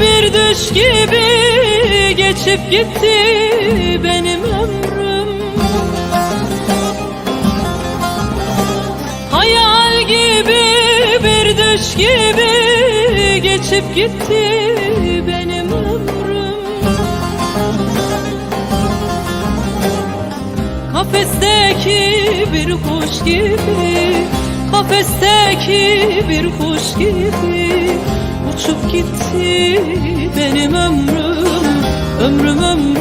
bir düş gibi geçip gitti benim ömrüm. Hayal gibi bir düş gibi geçip gitti benim ömrüm. Kafesteki bir kuş gibi Kafesteki bir kuş gibi benim ömrüm Ömrüm ömrüm